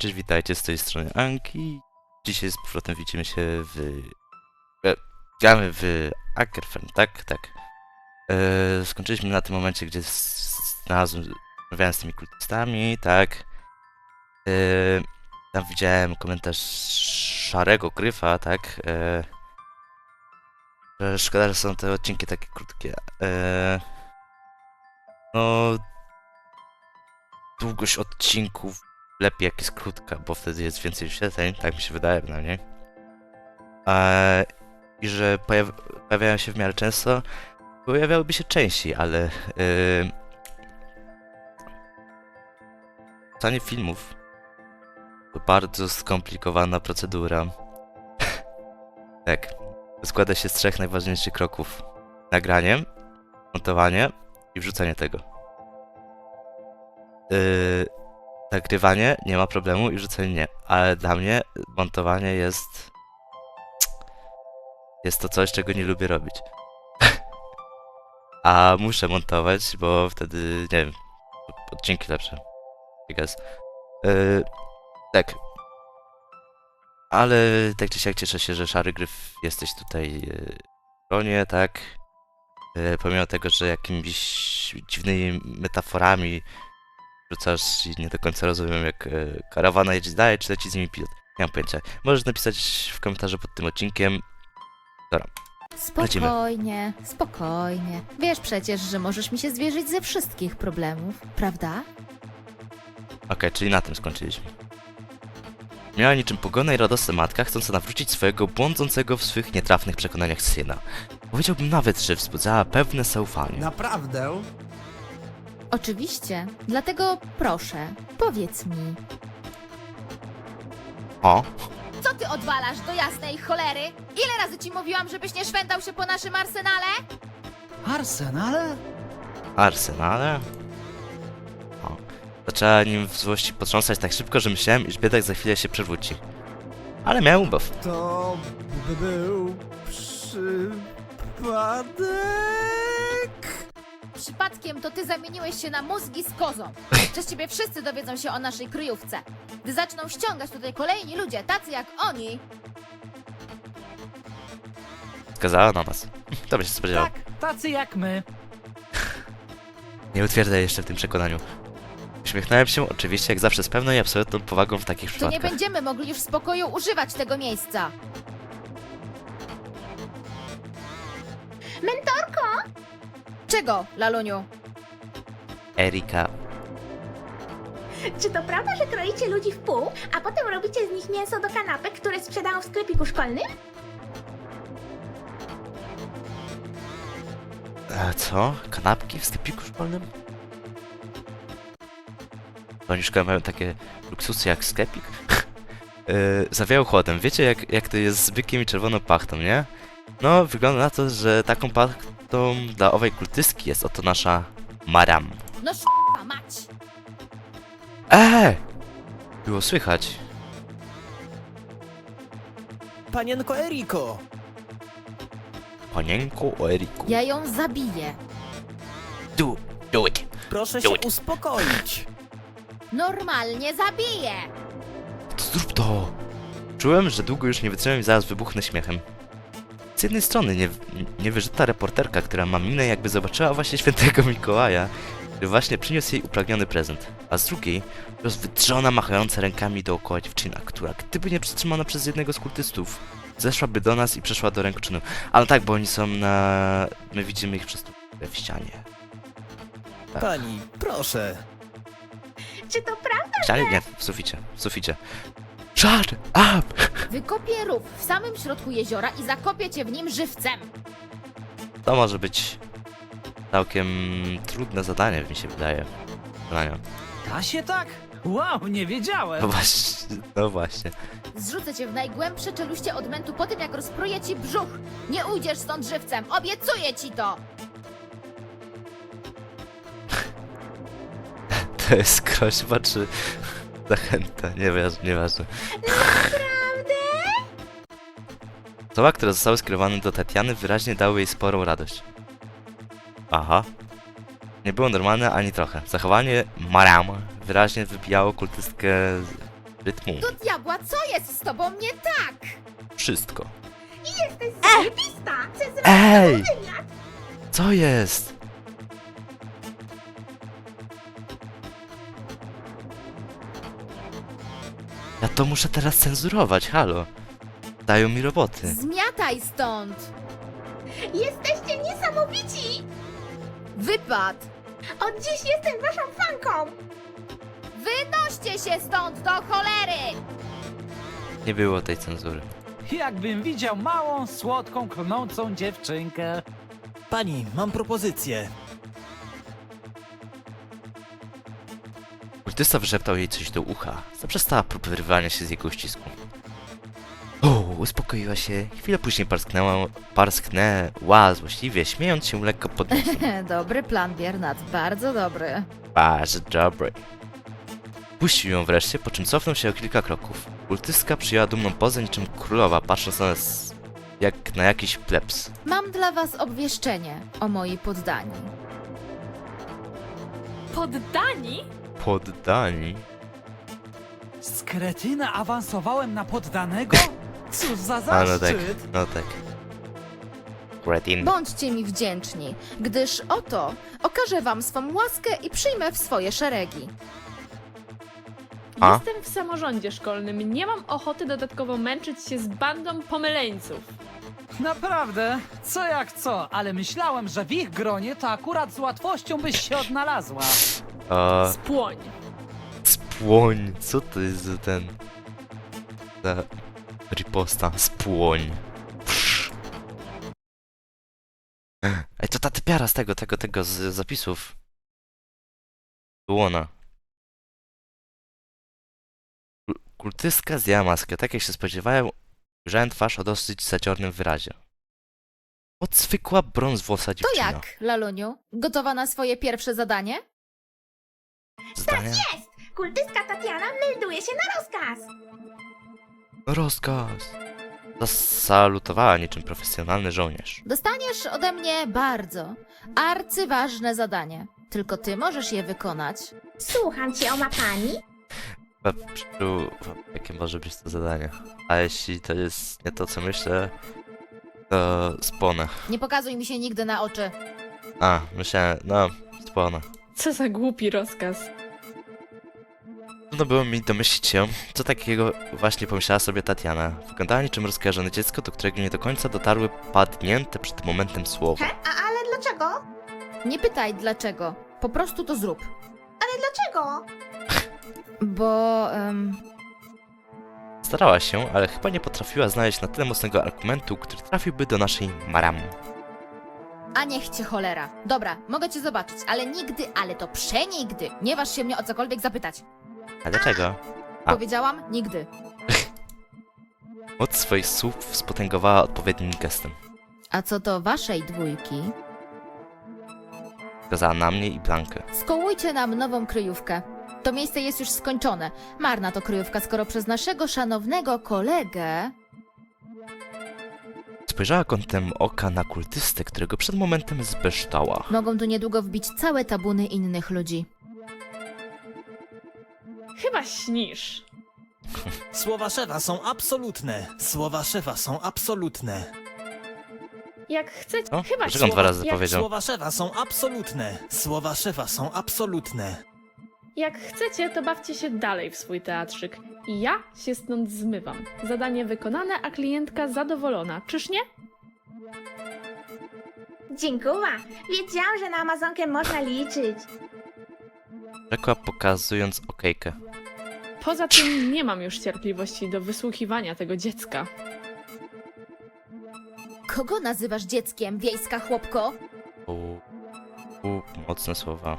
Cześć, witajcie z tej strony Anki. Dzisiaj z powrotem widzimy się w... E, gramy w Ackerfern, tak? Tak. E, skończyliśmy na tym momencie, gdzie znalazłem, rozmawiałem z tymi kultystami, tak. E, tam widziałem komentarz Szarego Gryfa, tak. E, szkoda, że są te odcinki takie krótkie. E, no... Długość odcinków lepiej jak jest krótka, bo wtedy jest więcej wyświetleń, tak mi się wydaje przynajmniej. Eee, I że pojaw pojawiają się w miarę często, pojawiałyby się częściej, ale yy, filmów to bardzo skomplikowana procedura. tak, składa się z trzech najważniejszych kroków. Nagranie, montowanie i wrzucenie tego. Yy, nagrywanie nie ma problemu i rzucenie nie, ale dla mnie montowanie jest. Jest to coś, czego nie lubię robić. A muszę montować, bo wtedy, nie wiem, odcinki lepsze. I guess. Yy, tak. Ale tak czy siak cieszę się, że Szary Gryf jesteś tutaj yy, w gronie, tak? Yy, pomimo tego, że jakimiś dziwnymi metaforami rzucasz i nie do końca rozumiem, jak e, karawana jedzie dalej, czy leci z nimi pilot. Nie mam pojęcia. Możesz napisać w komentarzu pod tym odcinkiem. Lecimy. Spokojnie, spokojnie. Wiesz przecież, że możesz mi się zwierzyć ze wszystkich problemów, prawda? Okej, czyli na tym skończyliśmy. Miała niczym pogona i radosna matka, chcąca nawrócić swojego błądzącego w swych nietrafnych przekonaniach syna. Powiedziałbym nawet, że wzbudzała pewne zaufanie. Naprawdę? Oczywiście. Dlatego proszę, powiedz mi. O, Co ty odwalasz do jasnej cholery? Ile razy ci mówiłam, żebyś nie szwendał się po naszym arsenale? Arsenale? arsenale. O. Zaczęła nim w złości potrząsać tak szybko, że myślałem, iż biedak za chwilę się przewróci. Ale miał ubaw. To b- był przypadek? Przypadkiem to ty zamieniłeś się na mózgi z kozą. Przez ciebie wszyscy dowiedzą się o naszej kryjówce. Gdy zaczną ściągać tutaj kolejni ludzie, tacy jak oni, Skazała na nas. To by się spodziewał. Tak, tacy jak my. Nie utwierdzaj jeszcze w tym przekonaniu. Uśmiechnąłem się, oczywiście jak zawsze z pełną i absolutną powagą w takich to nie przypadkach. będziemy mogli już w spokoju używać tego miejsca. Czego, Laluniu? Erika. Czy to prawda, że kroicie ludzi w pół, a potem robicie z nich mięso do kanapek, które sprzedają w sklepiku szkolnym? E, co? Kanapki w sklepiku szkolnym? To Oni szkoły mają takie luksusy jak sklepik? e, zawiał chłodem. Wiecie jak, jak to jest z bykiem i czerwoną pachtą, nie? No, wygląda na to, że taką pachtą dla owej kultystki jest oto nasza Maram. No sz***a mać! Eee! Było słychać. Panienko Eriko! Panienko Eriku. Ja ją zabiję. Do, do it. Proszę się Dude. uspokoić. Normalnie zabiję! Zrób to! Czułem, że długo już nie wytrzymam i zaraz wybuchnę śmiechem. Z jednej strony nie, niewyżyta reporterka, która ma minę jakby zobaczyła właśnie świętego Mikołaja, który właśnie przyniósł jej upragniony prezent, a z drugiej rozwydrzona machająca rękami dookoła dziewczyna, która gdyby nie przytrzymana przez jednego z kultystów, zeszłaby do nas i przeszła do rękoczynu. Ale tak, bo oni są na... my widzimy ich przez w ścianie. Tak. Pani, proszę. Czy to prawda? W ścianie? Nie, w suficie, w suficie. Shut up! Wykopię rów w samym środku jeziora i zakopię cię w nim żywcem. To może być całkiem trudne zadanie, mi się wydaje. Zadanie. Da się tak? Wow, nie No wiedziałem. właśnie, no właśnie. Zrzucę cię w najgłębsze czeluście odmętu po tym, jak rozpruję ci brzuch. Nie ujdziesz stąd żywcem, obiecuję ci to! To jest groźba czy zachęta, nieważne, nieważne. Naprawdę? Słowa, które zostały skierowane do Tatiany wyraźnie dały jej sporą radość. Aha. Nie było normalne ani trochę. Zachowanie Maram wyraźnie wybijało kultystkę z- rytmu. Do diabła, co jest z tobą nie tak? Wszystko. Jesteś zajebista! Ej! Co jest? To muszę teraz cenzurować, halo. Dają mi roboty. Zmiataj stąd! Jesteście niesamowici! Wypad! Od dziś jestem waszą fanką! Wynoście się stąd do cholery! Nie było tej cenzury. Jakbym widział małą, słodką, klnącą dziewczynkę. Pani, mam propozycję. Kultysta wyszeptał jej coś do ucha. Zaprzestała prób wyrwania się z jego uścisku. O, uspokoiła się. Chwilę później parsknęła, parsknęła złośliwie, śmiejąc się lekko pod nosem. Dobry plan, Biernat, bardzo dobry. Bardzo dobry. Puścił ją wreszcie, po czym cofnął się o kilka kroków. Kultystka przyjęła dumną pozę niczym królowa, patrząc na nas jak na jakiś plebs. Mam dla was obwieszczenie o moi poddani. Poddani? Poddani? Z kretyna awansowałem na poddanego? Cóż za A zaszczyt! no tak, no tak. Cretin. Bądźcie mi wdzięczni, gdyż oto okażę wam swą łaskę i przyjmę w swoje szeregi. A? Jestem w samorządzie szkolnym. Nie mam ochoty dodatkowo męczyć się z bandą pomyleńców. Naprawdę? Co jak co, ale myślałem, że w ich gronie to akurat z łatwością byś się odnalazła. O, Spłoń. spłoń. Co to jest za ten... Za... Riposta. Spłoń. Psz. Ej, to ta typiara z tego, tego, tego, z zapisów. Łona. Kul- Kultystka zdjęła maskę, tak jak się spodziewałem, ujrzałem twarz o dosyć zaciornym wyrazie. Odzwykła brązwłosa To dziewczyna. jak, Laluniu? Gotowa na swoje pierwsze zadanie? Zdanie? Jest! Kultystka Tatiana melduje się na rozkaz! Rozkaz. Zasalutowała niczym profesjonalny żołnierz. Dostaniesz ode mnie bardzo arcyważne zadanie. Tylko ty możesz je wykonać. Słucham cię, oma pani. Babciu, jakie może być to zadanie? A jeśli to jest nie to, co myślę, to spłonę. Nie pokazuj mi się nigdy na oczy. A, myślałem, no, spłonę. Co za głupi rozkaz. Trudno było mi domyślić się, co takiego właśnie pomyślała sobie Tatiana. Wyglądała niczym rozkojarzone dziecko, do którego nie do końca dotarły padnięte przed momentem słowa. He? A, ale dlaczego? Nie pytaj dlaczego. Po prostu to zrób. Ale dlaczego? Bo. em, Starała się, ale chyba nie potrafiła znaleźć na tyle mocnego argumentu, który trafiłby do naszej maramu. a niech cię cholera. Dobra, mogę cię zobaczyć, ale nigdy, ale to przenigdy. Nie waż się mnie o cokolwiek zapytać. A dlaczego? A. Powiedziałam nigdy. Moc swoich słów spotęgowała odpowiednim gestem. A co do waszej dwójki, Wskazała na mnie i Blankę. skołujcie nam nową kryjówkę. To miejsce jest już skończone. Marna to kryjówka, skoro przez naszego szanownego kolegę. Spojrzała kątem oka na kultystę, którego przed momentem zbeształa. Mogą tu niedługo wbić całe tabuny innych ludzi. Chyba śnisz. Słowa szefa są absolutne. Słowa szefa są absolutne. Jak chcecie. O, Chyba dlaczego on dwa słowa- razy jak, powiedział? Słowa szefa są absolutne. Słowa szefa są absolutne. jak chcecie, to bawcie się dalej w swój teatrzyk. I ja się stąd zmywam. Zadanie wykonane, a klientka zadowolona. Czyż nie? Dziękuję. Wiedziałam, że na Amazonkę można liczyć. Rzekła pokazując okejkę. Poza tym nie mam już cierpliwości do wysłuchiwania tego dziecka. Kogo nazywasz dzieckiem, wiejska chłopko? U, u, mocne słowa.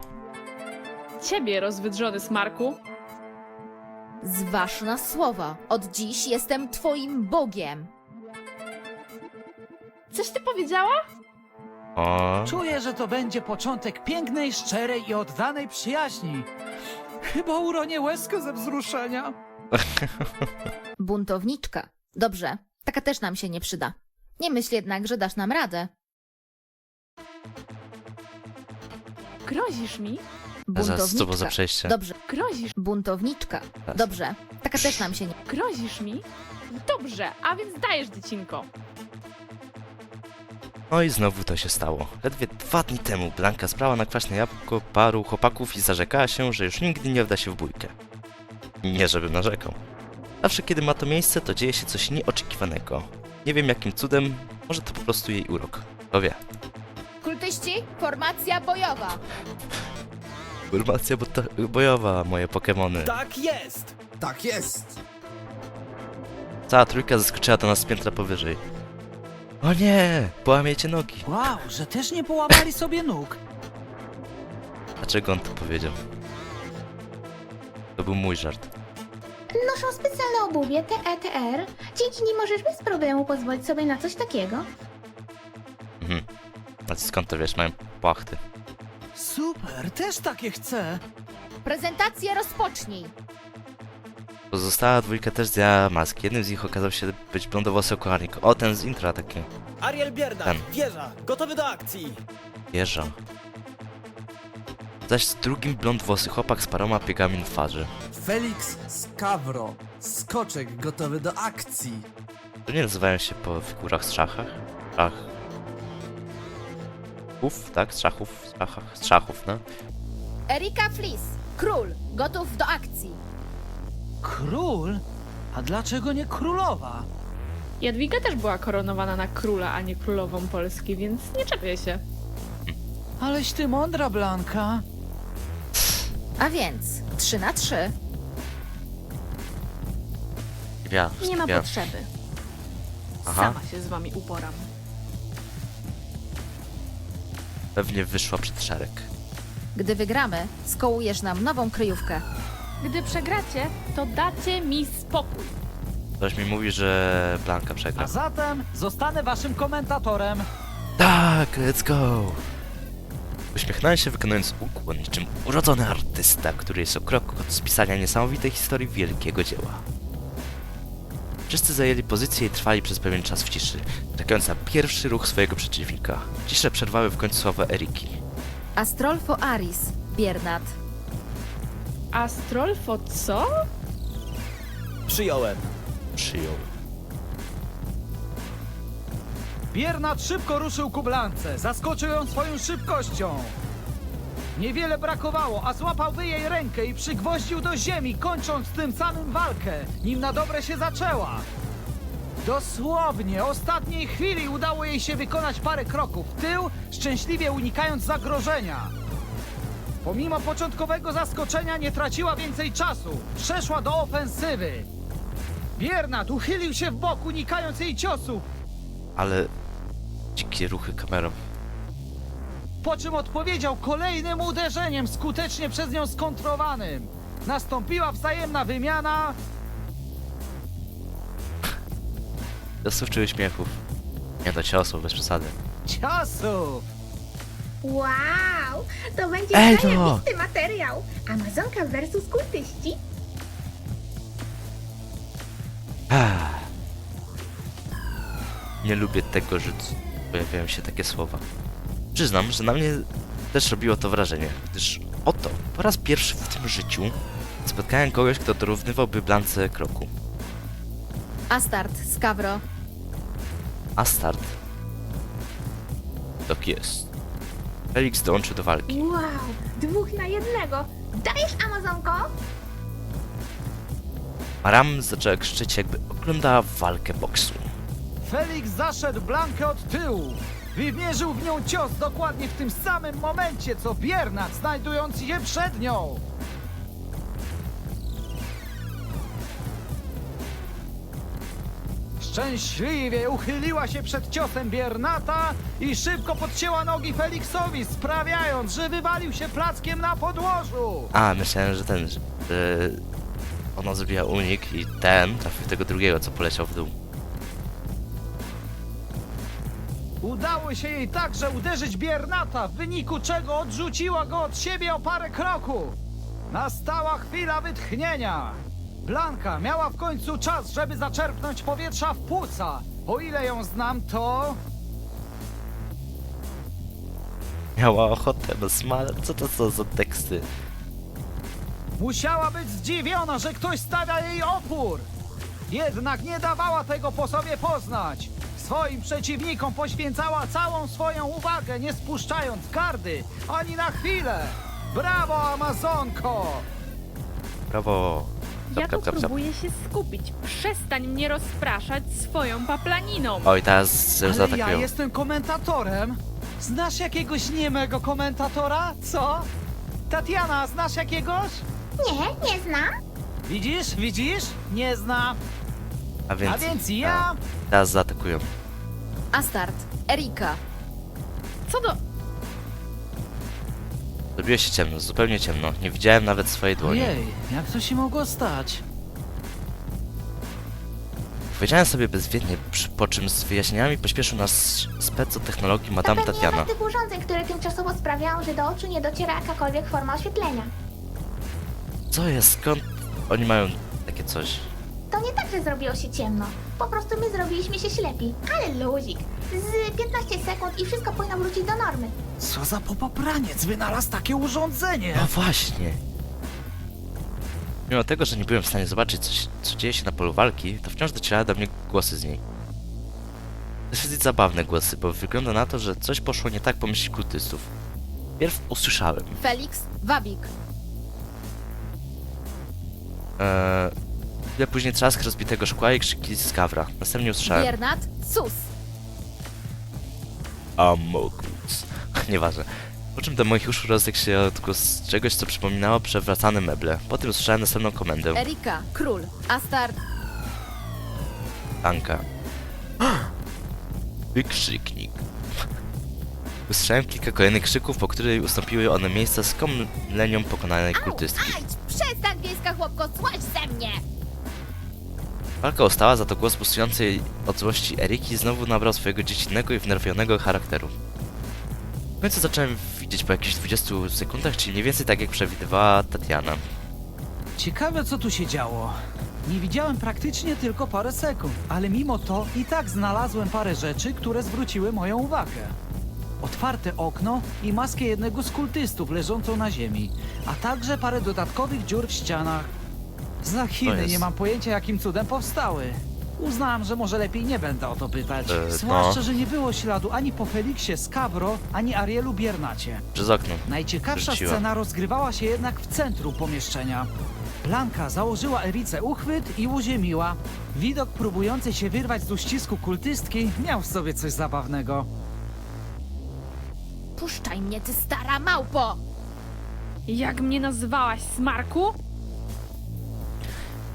Ciebie, rozwydrzony smarku, Zważ na słowa. Od dziś jestem twoim bogiem. coś ty powiedziała? O, Czuję, że to będzie początek pięknej, szczerej i oddanej przyjaźni. Chyba uronię łezkę ze wzruszenia. Buntowniczka. Dobrze, taka też nam się nie przyda. Nie myśl jednak, że dasz nam radę. Grozisz mi? Zaraz, co było za Buntowniczka. przejście? Dobrze. Grozisz, Buntowniczka. Dobrze. Taka też nam się nie... grozisz mi? Dobrze, a więc dajesz, dziecinko. No i znowu to się stało. Ledwie dwa dni temu Blanka sprała na kwaśne jabłko paru chłopaków i zarzekała się, że już nigdy nie wda się w bójkę. Nie żebym narzekał. Zawsze kiedy ma to miejsce, to dzieje się coś nieoczekiwanego. Nie wiem jakim cudem, może to po prostu jej urok. Kto wie. Kultyści, formacja bojowa. Formacja bo- bojowa, moje Pokemony. Tak jest! Tak jest! Cała trójka zaskoczyła do nas z piętra powyżej. O nie! Połamiecie nogi. Wow, że też nie połamali sobie nóg. Dlaczego on to powiedział? To był mój żart. Noszą specjalne obuwie TETR. Dzięki nim możesz bez problemu pozwolić sobie na coś takiego. Mhm. A ty skąd to wiesz? Mają płachty. Super, też takie chcę. Prezentację rozpocznij. Pozostała dwójka też zdjęła maski. Jednym z nich okazał się być blondowłosy okularnik. O, ten z intra taki. Ariel Bierdak, Ten. wieża, gotowy do akcji! Wieża. Zaś z drugim blond włosy chłopak z paroma piegami na twarzy. Felix Skawro. Skoczek gotowy do akcji. To nie nazywają się po figurach z szachach? Szach. Uf, tak? Z szachów? Z szachach? Z szachów, no. Erika Flis, król, gotów do akcji. Król? A dlaczego nie królowa? Jadwiga też była koronowana na króla, a nie królową Polski, więc nie czepię się. Aleś ty mądra, Blanka. A więc 3 na 3. Ja, Nie ma ja. potrzeby. Aha. Sama się z wami uporam. Pewnie wyszła przed szereg. Gdy wygramy, skołujesz nam nową kryjówkę. Gdy przegracie, to dacie mi spokój. Ktoś mi mówi, że Blanka przegra. A zatem zostanę waszym komentatorem. Tak, let's go! Uśmiechnąłem się wykonując ukłon niczym urodzony artysta, który jest o krok od spisania niesamowitej historii wielkiego dzieła. Wszyscy zajęli pozycję i trwali przez pewien czas w ciszy, czekając na pierwszy ruch swojego przeciwnika. Ciszę przerwały w końcu słowa Eriki. Astrolfo Aris, Biernat. Astrolfo co? Przyjąłem. Przyjął. Biernat szybko ruszył ku Blance, zaskoczył ją swoją szybkością. Niewiele brakowało, a złapałby jej rękę i przygwoździł do ziemi, kończąc tym samym walkę, nim na dobre się zaczęła. Dosłownie, ostatniej chwili udało jej się wykonać parę kroków w tył, szczęśliwie unikając zagrożenia. Pomimo początkowego zaskoczenia nie traciła więcej czasu, przeszła do ofensywy. Biernat uchylił się w bok, unikając jej ciosu, Ale... Dzikie ruchy kamerą. po czym odpowiedział kolejnym uderzeniem, skutecznie przez nią skontrowanym. Nastąpiła wzajemna wymiana. Ciosów czy uśmiechów? Nie do ciosów, bez przesady. ciosów. Wow! To będzie Ej, no! zajebisty materiał! Amazonka versus kultyści? Ah. Nie lubię tego, że c- pojawiają się takie słowa. Przyznam, że na mnie też robiło to wrażenie, gdyż oto, po raz pierwszy w tym życiu spotkałem kogoś, kto dorównywałby Blance kroku. Astart, Skawro. A start... Tak jest. Felix dołączył do walki. Wow! Dwóch na jednego! Dajesz, Amazonko? Maram zaczęła krzyczeć, jakby oglądała walkę boksu. Felix zaszedł Blankę od tyłu. Wymierzył w nią cios dokładnie w tym samym momencie, co Biernat, znajdując się przed nią. Szczęśliwie uchyliła się przed ciosem Biernata i szybko podcięła nogi Felixowi, sprawiając, że wywalił się plackiem na podłożu. A, myślałem, że ten, że ona zrobiła unik i ten trafił tego drugiego, co poleciał w dół. Udało się jej także uderzyć Biernata, w wyniku czego odrzuciła go od siebie o parę kroków. Nastała chwila wytchnienia. Blanka miała w końcu czas, żeby zaczerpnąć powietrza w płuca. O ile ją znam, to... miała ochotę na smal. Co to są za teksty? Musiała być zdziwiona, że ktoś stawia jej opór. Jednak nie dawała tego po sobie poznać. Swoim przeciwnikom poświęcała całą swoją uwagę, nie spuszczając gardy ani na chwilę. Brawo, Amazonko! Brawo. Ja tu próbuję się skupić. Przestań mnie rozpraszać swoją paplaniną. Oj, teraz Ale ja zaatakują. jestem komentatorem. Znasz jakiegoś niemego komentatora? Co? Tatiana, znasz jakiegoś? Nie, nie znam. Widzisz, widzisz? Nie znam. A więc, A więc ja... a, teraz zaatakują. Astart, Erika. Co do... Zrobiło się ciemno, zupełnie ciemno. Nie widziałem nawet swojej dłoni. Ojej, jak to się mogło stać? Powiedziałem sobie bezwiednie, przy- po czym z wyjaśnieniami pośpieszył nas spec od technologii Madame pewnie Tatiana. jeden z tych urządzeń, które tymczasowo sprawiają, że do oczu nie dociera jakakolwiek forma oświetlenia. Co jest? Skąd oni mają takie coś? To nie tak, że zrobiło się ciemno. Po prostu my zrobiliśmy się ślepi. Ale luzik. Z 15 sekund i wszystko powinno wrócić do normy. Co za popapraniec wynalazł takie urządzenie? No właśnie. Mimo tego, że nie byłem w stanie zobaczyć, co, się- co dzieje się na polu walki, to wciąż docierały do mnie głosy z niej. Dosyć zabawne głosy, bo wygląda na to, że coś poszło nie tak po myśli kultystów. Pierw usłyszałem. Felix, Wabik. Eee, chwilę później trzask rozbitego szkła i krzyki z kawra. Następnie usłyszałem. Biernat, Sus. Amogus. Nieważne. Po czym do moich uszu rozległ się odgłos czegoś, co przypominało przewracane meble. Potem usłyszałem następną komendę. Erika, Król. Astart, Anka. Wykrzyknik. Usłyszałem kilka kolejnych krzyków, po której ustąpiły one miejsca skomleniom pokonanej kultystki. Ajdź, przestań wiejska chłopko, słaź ze mnie! Walka ustała, za to głos bustującej od złości Eriki znowu nabrał swojego dziecinnego i wnerwionego charakteru. Końcu zacząłem widzieć po jakichś 20 sekundach, czyli mniej więcej tak jak przewidywała Tatiana. Ciekawe, co tu się działo. Nie widziałem praktycznie tylko parę sekund, ale mimo to i tak znalazłem parę rzeczy, które zwróciły moją uwagę. Otwarte okno i maskę jednego z kultystów leżącą na ziemi, a także parę dodatkowych dziur w ścianach. Za chwilę jest- nie mam pojęcia, jakim cudem powstały. Uznałem, że może lepiej nie będę o to pytać. E, Zwłaszcza, no. że nie było śladu ani po Feliksie Skabro, ani Arielu Biernacie. Przez okno. Najciekawsza Wróciła. scena rozgrywała się jednak w centrum pomieszczenia. Blanka założyła Erice uchwyt i uziemiła. Widok próbującej się wyrwać z uścisku kultystki miał w sobie coś zabawnego. Puszczaj mnie, ty stara małpo! Jak mnie nazywałaś, smarku?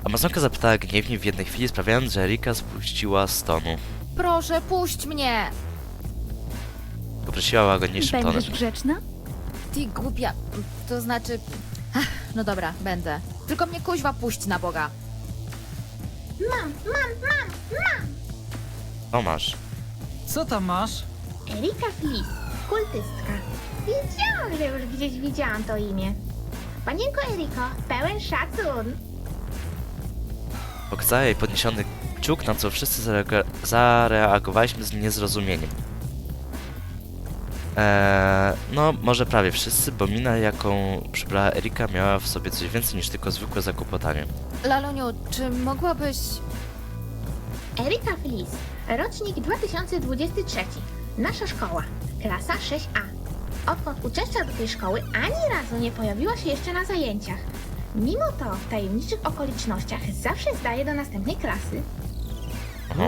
Amazonka zapytała gniewnie w jednej chwili, sprawiając, że Erika spuściła z tonu. Proszę, puść mnie! Poprosiła łagodniejszym tonem. Będziesz grzeczna? Ty głupia... To znaczy... Ach, no dobra, będę. Tylko mnie kuźwa puść na Boga. Mam, mam, mam, mam! O masz. Co tam masz? Erika Flis, kultystka. Wiedziałam, że już gdzieś widziałam to imię. Panienko Eriko, pełen szacun. Pokazała jej podniesiony kciuk, na co wszyscy zareago- zareagowaliśmy z niezrozumieniem. Eee, no, może prawie wszyscy, bo mina, jaką przybrała Erika, miała w sobie coś więcej niż tylko zwykłe zakłopotanie. Laluniu, czy mogłabyś... Erika Flis, rocznik 2023. Nasza szkoła, klasa 6A. Odkąd uczęszcza do tej szkoły, ani razu nie pojawiła się jeszcze na zajęciach. Mimo to w tajemniczych okolicznościach zawsze zdaje do następnej klasy.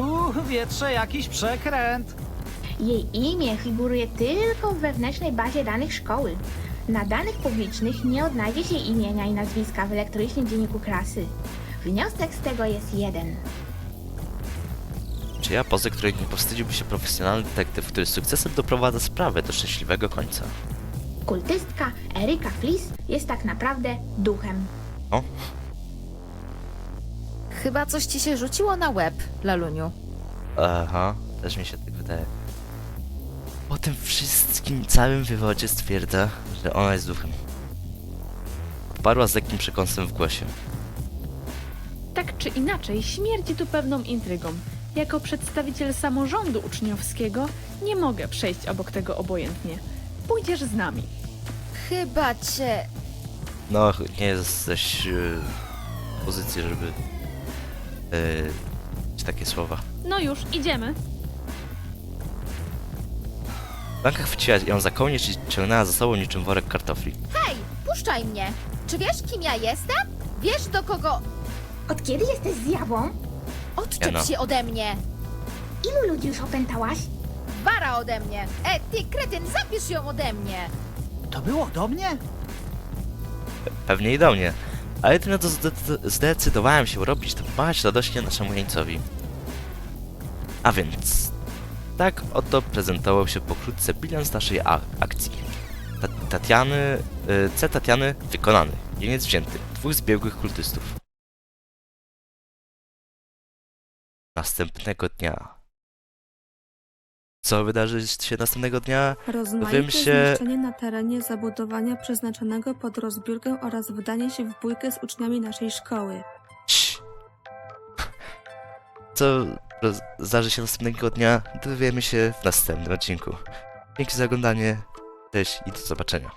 Uuu, wietrze, jakiś przekręt. Jej imię figuruje tylko w wewnętrznej bazie danych szkoły. Na danych publicznych nie odnajdzie się imienia i nazwiska w elektronicznym dzienniku klasy. Wniosek z tego jest jeden. Czy ja pozę, której nie powstydziłby się profesjonalny detektyw, który z sukcesem doprowadza sprawę do szczęśliwego końca. Kultystka Erika Flis jest tak naprawdę duchem. O, Chyba coś ci się rzuciło na łeb, Laluniu. aha, też mi się tak wydaje. Po tym wszystkim całym wywodzie stwierdza, że ona jest duchem. Odparła z lekkim przekąsem w głosie. Tak czy inaczej, śmierdzi tu pewną intrygą. Jako przedstawiciel samorządu uczniowskiego nie mogę przejść obok tego obojętnie. pójdziesz z nami. Chyba cię... No, nie jesteś yy, w pozycji, żeby yy, takie słowa. No już, idziemy. Blanka chwyciła ją za kołnierz i ciągnęła za sobą niczym worek kartofli. Hej, puszczaj mnie! Czy wiesz, kim ja jestem? Wiesz, do kogo... Od kiedy jesteś zjawą? Odczep Jano. się ode mnie! Ilu ludzi już opętałaś? Wara ode mnie! E, ty kretyn, zabierz ją ode mnie! To było do mnie? Pewnie i do mnie. Ale jedyne co zde zdecydowałem się robić, to pomagać radośnie naszemu jeńcowi. A więc... Tak oto prezentował się pokrótce bilans naszej akcji. Ta Tatiany... Y C Tatiany wykonany. Jeniec wzięty. Dwóch zbiegłych kultystów. Następnego dnia. Co wydarzy się następnego dnia? Rozmaite się- zniszczenie na terenie zabudowania przeznaczonego pod rozbiórkę oraz wdanie się w bójkę z uczniami naszej szkoły. Cii. Co roz- zdarzy się następnego dnia, dowiemy się w następnym odcinku. Dzięki za oglądanie, cześć i do zobaczenia.